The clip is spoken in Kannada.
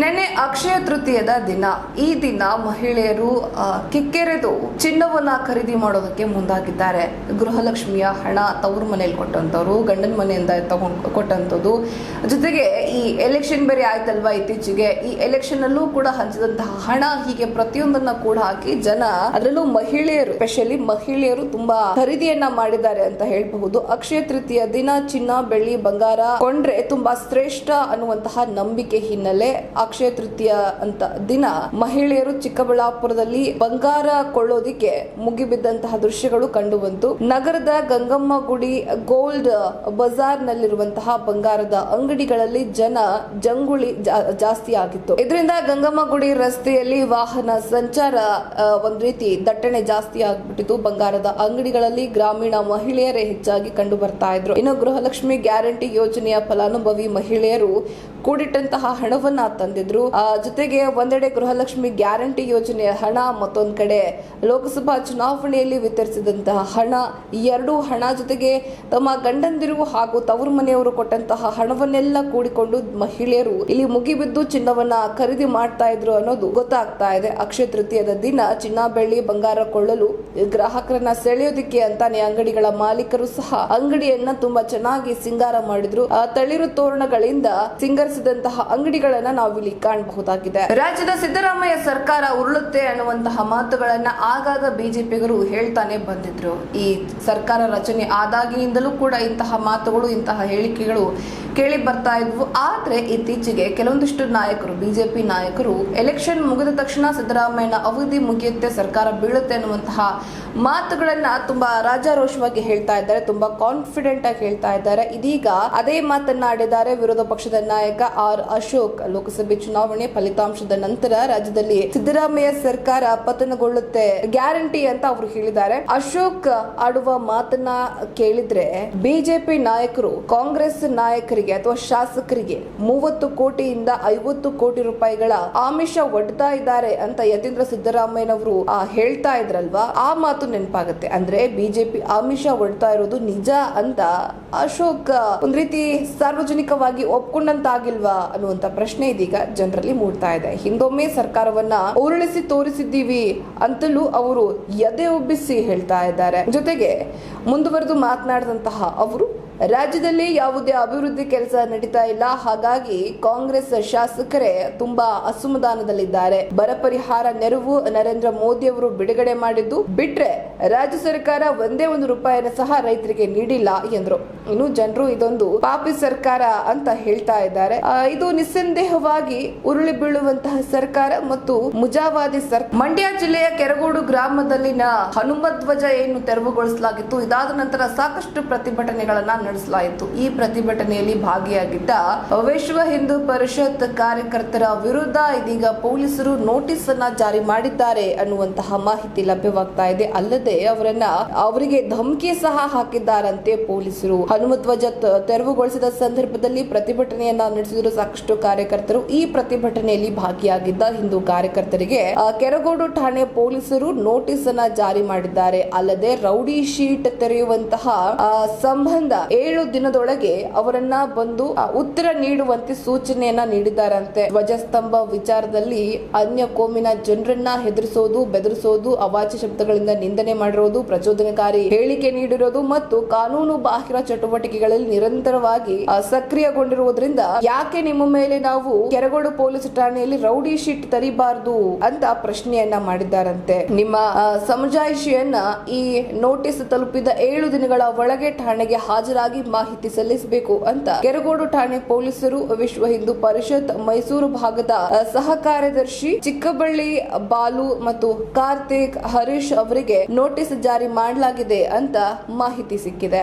ನೆನ್ನೆ ಅಕ್ಷಯ ತೃತೀಯದ ದಿನ. ಈ ದಿನ ಮಹಿಳೆಯರು ಕಿಕ್ಕೆರೆದು ಚಿನ್ನವನ್ನ ಖರೀದಿ ಮಾಡೋದಕ್ಕೆ ಮುಂದಾಗಿದ್ದಾರೆ. ಗೃಹಲಕ್ಷ್ಮಿಯ ಹಣ ತವರು ಮನೆಯಲ್ಲಿ ಕೊಟ್ಟಂತವ್ರು, ಗಂಡನ ಮನೆಯಿಂದ ತಗೊಂಡ್ ಕೊಟ್ಟಂತದ್ದು. ಜೊತೆಗೆ ಈ ಎಲೆಕ್ಷನ್ ಬೇರೆ ಆಯ್ತಲ್ವಾ ಇತ್ತೀಚೆಗೆ? ಈ ಎಲೆಕ್ಷನ್ ಅಲ್ಲೂ ಕೂಡ ಹಂಚಿದಂತಹ ಹಣ ಹೀಗೆ ಪ್ರತಿಯೊಂದನ್ನ ಕೂಡ ಹಾಕಿ ಜನ ಅದರಲ್ಲೂ ಮಹಿಳೆಯರು ಸ್ಪೆಷಲಿ ಮಹಿಳೆಯರು ತುಂಬಾ ಖರೀದಿಯನ್ನ ಮಾಡಿದ್ದಾರೆ ಅಂತ ಹೇಳಬಹುದು. ಅಕ್ಷಯ ತೃತೀಯ ದಿನ ಚಿನ್ನ, ಬೆಳ್ಳಿ, ಬಂಗಾರ ಕೊಂಡ್ರೆ ತುಂಬಾ ಶ್ರೇಷ್ಠ ಅನ್ನುವಂತಹ ನಂಬಿಕೆ ಹಿನ್ನೆಲೆ ಅಕ್ಷಯ ತೃತೀಯ ಅಂತ ದಿನ ಮಹಿಳೆಯರು ಚಿಕ್ಕಬಳ್ಳಾಪುರದಲ್ಲಿ ಬಂಗಾರ ಕೊಳ್ಳೋದಿಕ್ಕೆ ಮುಗಿಬಿದ್ದಂತಹ ದೃಶ್ಯಗಳು ಕಂಡು ಬಂತು ನಗರದ ಗಂಗಮ್ಮ ಗುಡಿ ಗೋಲ್ಡ್ ಬಜಾರ್ ನಲ್ಲಿರುವಂತಹ ಬಂಗಾರದ ಅಂಗಡಿಗಳಲ್ಲಿ ಜನ ಜಂಗುಳಿ ಜಾಸ್ತಿ ಆಗಿತ್ತು. ಇದರಿಂದ ಗಂಗಮ್ಮ ಗುಡಿ ರಸ್ತೆಯಲ್ಲಿ ವಾಹನ ಸಂಚಾರ ಒಂದು ರೀತಿ ದಟ್ಟಣೆ ಜಾಸ್ತಿ ಆಗ್ಬಿಟ್ಟಿತ್ತು ಬಂಗಾರದ ಅಂಗಡಿಗಳಲ್ಲಿ ಗ್ರಾಮೀಣ ಮಹಿಳೆಯರೇ ಹೆಚ್ಚಾಗಿ ಕಂಡು ಬರ್ತಾ ಇದ್ರು. ಇನ್ನು ಗೃಹಲಕ್ಷ್ಮಿ ಗ್ಯಾರಂಟಿ ಯೋಜನೆಯ ಫಲಾನುಭವಿ ಮಹಿಳೆಯರು ಕೂಡಿಟ್ಟಂತಹ ಹಣವನ್ನ ತಂದಿದ್ರು ಆ, ಜೊತೆಗೆ ಒಂದೆಡೆ ಗೃಹಲಕ್ಷ್ಮಿ ಗ್ಯಾರಂಟಿ ಯೋಜನೆಯ ಹಣ ಮತ್ತೊಂದ್ ಕಡೆ. ಲೋಕಸಭಾ ಚುನಾವಣೆಯಲ್ಲಿ ವಿತರಿಸಿದಂತಹ ಹಣ ಈ ಎರಡು ಹಣ ಜೊತೆಗೆ ತಮ್ಮ ಗಂಡಂದಿರು ಹಾಗೂ ತವರು ಮನೆಯವರು ಕೊಟ್ಟಂತಹ ಹಣವನ್ನೆಲ್ಲ ಕೂಡಿಕೊಂಡು ಮಹಿಳೆಯರು ಇಲ್ಲಿ ಮುಗಿಬಿದ್ದು ಚಿನ್ನವನ್ನ ಖರೀದಿ ಮಾಡ್ತಾ ಇದ್ರು ಅನ್ನೋದು ಗೊತ್ತಾಗ್ತಾ ಇದೆ. ಅಕ್ಷಯ ತೃತೀಯದ ದಿನ ಚಿನ್ನ ಬೆಳ್ಳಿ ಬಂಗಾರ ಕೊಳ್ಳಲು ಗ್ರಾಹಕರನ್ನ ಸೆಳೆಯೋದಿಕ್ಕೆ ಅಂತಾನೆ ಅಂಗಡಿಗಳ ಮಾಲೀಕರು ಸಹ ಅಂಗಡಿಯನ್ನ ತುಂಬಾ ಚೆನ್ನಾಗಿ ಸಿಂಗಾರ ಮಾಡಿದ್ರು. ಆ ತಳಿರು ತೋರಣಗಳಿಂದ ಸಿಂಗರಿಸಿದಂತಹ ಅಂಗಡಿಗಳನ್ನ ನಾವಿಲ್ಲಿ ಕಾಣಬಹುದಾಗಿದೆ. ರಾಜ್ಯದ ಸಿದ್ದರಾಮಯ್ಯ ಸರ್ಕಾರ ಉರುಳುತ್ತೆ ಅನ್ನುವಂತಹ ಮಾತುಗಳನ್ನ ಆಗಾಗ ಬಿಜೆಪಿಗರು ಹೇಳ್ತಾನೆ ಬಂದಿದ್ರು. ಈ ಸರ್ಕಾರ ರಚನೆ ಆದಾಗಿನಿಂದಲೂ ಕೂಡ ಇಂತಹ ಮಾತುಗಳು, ಇಂತಹ ಹೇಳಿಕೆಗಳು ಕೇಳಿ ಬರ್ತಾ ಇದ್ವು. ಆದ್ರೆ ಇತ್ತೀಚೆಗೆ ಕೆಲವೊಂದಿಷ್ಟು ನಾಯಕರು, ಬಿಜೆಪಿ ನಾಯಕರು ಎಲೆಕ್ಷನ್ ಮುಗಿದ ತಕ್ಷಣ ಸಿದ್ದರಾಮಯ್ಯನ ಅವಧಿ ಮುಗಿಯುತ್ತೆ, ಸರ್ಕಾರ ಬೀಳುತ್ತೆ ಅನ್ನುವಂತಹ ಮಾತುಗಳನ್ನ ತುಂಬಾ ರಾಜಾರೋಷವಾಗಿ ಹೇಳ್ತಾ ಇದ್ದಾರೆ, ತುಂಬಾ ಕಾನ್ಫಿಡೆಂಟ್ ಆಗಿ ಹೇಳ್ತಾ ಇದ್ದಾರೆ. ಇದೀಗ ಅದೇ ಮಾತನ್ನ ಆಡಿದ್ದಾರೆ ವಿರೋಧ ಪಕ್ಷದ ನಾಯಕ ಆರ್ ಅಶೋಕ್. ಲೋಕಸಭೆ ಚುನಾವಣೆ ಫಲಿತಾಂಶದ ನಂತರ ರಾಜ್ಯದಲ್ಲಿ ಸಿದ್ದರಾಮಯ್ಯ ಸರ್ಕಾರ ಪತನಗೊಳ್ಳುತ್ತೆ ಗ್ಯಾರಂಟಿ ಅಂತ ಅವರು ಹೇಳಿದ್ದಾರೆ. ಅಶೋಕ್ ಆಡುವ ಮಾತನ್ನ ಕೇಳಿದ್ರೆ ಬಿಜೆಪಿ ನಾಯಕರು, ಕಾಂಗ್ರೆಸ್ ನಾಯಕರಿಗೆ ಅಥವಾ ಶಾಸಕರಿಗೆ ಮೂವತ್ತು ಕೋಟಿಯಿಂದ ಐವತ್ತು ಕೋಟಿ ರೂಪಾಯಿಗಳ ಆಮಿಷ ಒಡ್ತಾ ಇದ್ದಾರೆ ಅಂತ ಯತೀಂದ್ರ ಸಿದ್ದರಾಮಯ್ಯನವರು ಹೇಳ್ತಾ ಇದ್ರಲ್ವಾ? ಆ ಮಾತು ನೆನಪಾಗುತ್ತೆ. ಅಂದ್ರೆ ಬಿಜೆಪಿ ಆಮಿಷ ಒಡ್ತಾ ಇರೋದು ನಿಜ ಅಂತ ಅಶೋಕ್, ಒಂದ್ ರೀತಿ ಸಾರ್ವಜನಿಕವಾಗಿ ಒಪ್ಕೊಂಡಂತಾಗಿಲ್ವಾ ಅನ್ನುವಂತ ಪ್ರಶ್ನೆ ಇದೀಗ ಜನರಲ್ಲಿ ಮೂಡ್ತಾ ಇದೆ. ಹಿಂದೊಮ್ಮೆ ಸರ್ಕಾರವನ್ನ ಉರುಳಿಸಿ ತೋರಿಸಿದ್ದೀವಿ ಅಂತಲೂ ಅವರು ಎದೆ ಒಬ್ಬಿಸಿ ಹೇಳ್ತಾ ಇದ್ದಾರೆ. ಜೊತೆಗೆ ಮುಂದುವರೆದು ಮಾತನಾಡಿದಂತಹ ಅವರು ರಾಜ್ಯದಲ್ಲಿ ಯಾವುದೇ ಅಭಿವೃದ್ಧಿ ಕೆಲಸ ನಡೀತಾ ಇಲ್ಲ. ಹಾಗಾಗಿ ಕಾಂಗ್ರೆಸ್ ಶಾಸಕರೇ ತುಂಬಾ ಅಸಮಾಧಾನದಲ್ಲಿದ್ದಾರೆ. ಬರ ಪರಿಹಾರ ನೆರವು ನರೇಂದ್ರ ಮೋದಿ ಅವರು ಬಿಡುಗಡೆ ಮಾಡಿದ್ದು ಬಿಟ್ರೆ ರಾಜ್ಯ ಸರ್ಕಾರ ಒಂದೇ ಒಂದು ರೂಪಾಯಿನ ಸಹ ರೈತರಿಗೆ ನೀಡಿಲ್ಲ ಎಂದರು. ಇನ್ನು ಜನರು ಇದೊಂದು ಪಾಪಿ ಸರ್ಕಾರ ಅಂತ ಹೇಳ್ತಾ ಇದ್ದಾರೆ. ಇದು ನಿಸ್ಸಂದೇಹವಾಗಿ ಉರುಳಿ ಬೀಳುವಂತಹ ಸರ್ಕಾರ ಮತ್ತು ಮುಜಾವಾದಿ ಸರ್ಕಾರ ಮಂಡ್ಯ ಜಿಲ್ಲೆಯ ಕೆರಗೋಡು ಗ್ರಾಮದಲ್ಲಿನ ಹನುಮ ಧ್ವಜ ಏನು ತೆರವುಗೊಳಿಸಲಾಗಿತ್ತು, ಇದಾದ ನಂತರ ಸಾಕಷ್ಟು ಪ್ರತಿಭಟನೆಗಳನ್ನ ನಡೆಸಲಾಯಿತು. ಈ ಪ್ರತಿಭಟನೆಯಲ್ಲಿ ಭಾಗಿಯಾಗಿದ್ದ ವಿಶ್ವ ಹಿಂದೂ ಪರಿಷತ್ ಕಾರ್ಯಕರ್ತರ ವಿರುದ್ಧ ಇದೀಗ ಪೊಲೀಸರು ನೋಟಿಸ್ ಅನ್ನ ಜಾರಿ ಮಾಡಿದ್ದಾರೆ ಅನ್ನುವಂತಹ ಮಾಹಿತಿ ಲಭ್ಯವಾಗ್ತಾ ಇದೆ. ಅಲ್ಲದೆ ಅವರನ್ನ ಅವರಿಗೆ ಧಮಕಿ ಸಹ ಹಾಕಿದ್ದಾರಂತೆ ಪೊಲೀಸರು. ಹನುಮಧ್ವಜ ತೆರವುಗೊಳಿಸಿದ ಸಂದರ್ಭದಲ್ಲಿ ಪ್ರತಿಭಟನೆಯನ್ನ ನಡೆಸಿದ್ರು ಸಾಕಷ್ಟು ಕಾರ್ಯಕರ್ತರು. ಈ ಪ್ರತಿಭಟನೆಯಲ್ಲಿ ಭಾಗಿಯಾಗಿದ್ದ ಹಿಂದೂ ಕಾರ್ಯಕರ್ತರಿಗೆ ಕೆರಗೋಡು ಠಾಣೆ ಪೊಲೀಸರು ನೋಟಿಸ್ ಅನ್ನ ಜಾರಿ ಮಾಡಿದ್ದಾರೆ. ಅಲ್ಲದೆ ರೌಡಿ ಶೀಟ್ ತೆರೆಯುವಂತಹ ಸಂಬಂಧ ಏಳು ದಿನದೊಳಗೆ ಅವರನ್ನ ಬಂದು ಉತ್ತರ ನೀಡುವಂತೆ ಸೂಚನೆಯನ್ನ ನೀಡಿದ್ದಾರಂತೆ. ಧ್ವಜಸ್ತಂಭ ವಿಚಾರದಲ್ಲಿ ಅನ್ಯ ಕೋಮಿನ ಜನರನ್ನ ಹೆದರಿಸೋದು, ಬೆದರಿಸೋದು, ಅವಾಚ್ಯ ಶಬ್ದಗಳಿಂದ ನಿಂದನೆ ಮಾಡಿರೋದು, ಪ್ರಚೋದನಕಾರಿ ಹೇಳಿಕೆ ನೀಡಿರೋದು ಮತ್ತು ಕಾನೂನು ಬಾಹಿರ ಚಟುವಟಿಕೆಗಳಲ್ಲಿ ನಿರಂತರವಾಗಿ ಸಕ್ರಿಯಗೊಂಡಿರುವುದರಿಂದ ಯಾಕೆ ನಿಮ್ಮ ಮೇಲೆ ನಾವು ಕೆರಗೋಡು ಪೊಲೀಸ್ ಠಾಣೆಯಲ್ಲಿ ರೌಡಿ ಶೀಟ್ ತರಿಬಾರದು ಅಂತ ಪ್ರಶ್ನೆಯನ್ನ ಮಾಡಿದ್ದಾರಂತೆ. ನಿಮ್ಮ ಸಮಜಾಯಿಷಿಯನ್ನ ಈ ನೋಟಿಸ್ ತಲುಪಿದ ಏಳು ದಿನಗಳ ಒಳಗೆ ಠಾಣೆಗೆ ಹಾಜರಾಗಿ ಮಾಹಿತಿ ಸಲ್ಲಿಸಬೇಕು ಅಂತ ಕೆರಗೋಡು ಠಾಣೆ ಪೊಲೀಸರು ವಿಶ್ವ ಹಿಂದೂ ಪರಿಷತ್ ಮೈಸೂರು ಭಾಗದ ಸಹ ಕಾರ್ಯದರ್ಶಿ ಚಿಕ್ಕಬಳ್ಳಿ ಬಾಲು ಮತ್ತು ಕಾರ್ತಿಕ್ ಹರೀಶ್ ಅವರಿಗೆ ನೋಟಿಸ್ ಜಾರಿ ಮಾಡಲಾಗಿದೆ ಅಂತ ಮಾಹಿತಿ ಸಿಕ್ಕಿದೆ.